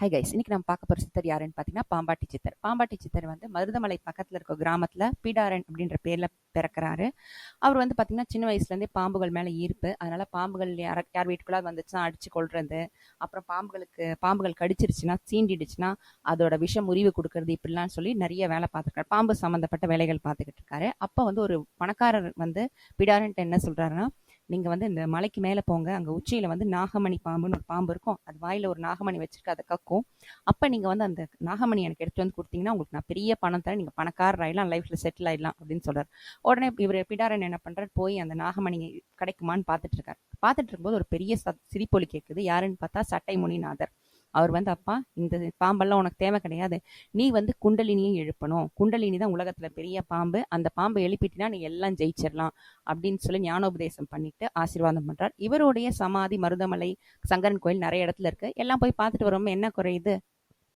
Hi guys இன்னைக்கு நம்ம பார்க்க போகிற சித்தர் யாருன்னு பார்த்தீங்கன்னா பாம்பாட்டி சித்தர். பாம்பாட்டி சித்தர் வந்து மருதமலை பக்கத்தில் இருக்க கிராமத்தில் பீடாரன் அப்படின்ற பேரில் பிறக்கிறாரு. அவர் வந்து பார்த்தீங்கன்னா சின்ன வயசுலேருந்தே பாம்புகள் மேலே ஈர்ப்பு. அதனால பாம்புகள் யார் யார் வீட்டுக்குள்ளே வந்துச்சுன்னா அடித்து கொள்றது அப்புறம் பாம்புகளுக்கு பாம்புகள் கடிச்சிருச்சுன்னா சீண்டிடுச்சுன்னா அதோட விஷம் முறிவு கொடுக்கறது இப்படிலாம் சொல்லி நிறைய வேலை பார்த்துருக்காரு. பாம்பு சம்மந்தப்பட்ட வேலைகள் பார்த்துக்கிட்டு இருக்காரு. அப்போ வந்து ஒரு பணக்காரர் வந்து பிடாரன்ட்டு என்ன சொல்கிறாருன்னா நீங்கள் வந்து இந்த மலைக்கு மேலே போங்க. அங்கே உச்சியில் வந்து நாகமணி பாம்புன்னு ஒரு பாம்பு இருக்கும். அது வாயில் ஒரு நாகமணி வச்சிருக்கு அதை கக்கும். அப்போ நீங்கள் வந்து அந்த நாகமணி எனக்கு எடுத்து வந்து கொடுத்தீங்கன்னா உங்களுக்கு நான் பெரிய பணம் தரேன். நீங்கள் பணக்காரர் ஆயிடலாம் லைஃப்பில் செட்டில் ஆயிடலாம் அப்படின்னு சொல்கிறார் உடனே இவர் பிடாரன் என்ன பண்ணுறாரு போய் அந்த நாகமணி கிடைக்குமான்னு பார்த்துட்டு இருக்காரு. பார்த்துட்டு இருக்கும்போது ஒரு பெரிய சிரிப்பொலி கேட்குது யாருன்னு பார்த்தா சட்டை முனிநாதர். அவர் வந்து அப்பா இந்த பாம்பெல்லாம் உனக்கு தேவை கிடையாது. நீ வந்து குண்டலினியும் எழுப்பணும். குண்டலினி தான் உலகத்துல பெரிய பாம்பு. அந்த பாம்பை எழுப்பிட்டினா நீ எல்லாம் ஜெயிச்சிடலாம் அப்படின்னு சொல்லி ஞானோபதேசம் பண்ணிட்டு ஆசீர்வாதம் பண்றார். இவருடைய சமாதி மருதமலை சங்கரன் கோயில் நிறைய இடத்துல இருக்கு. எல்லாம் போய் பார்த்துட்டு வரோம். என்ன குறையுது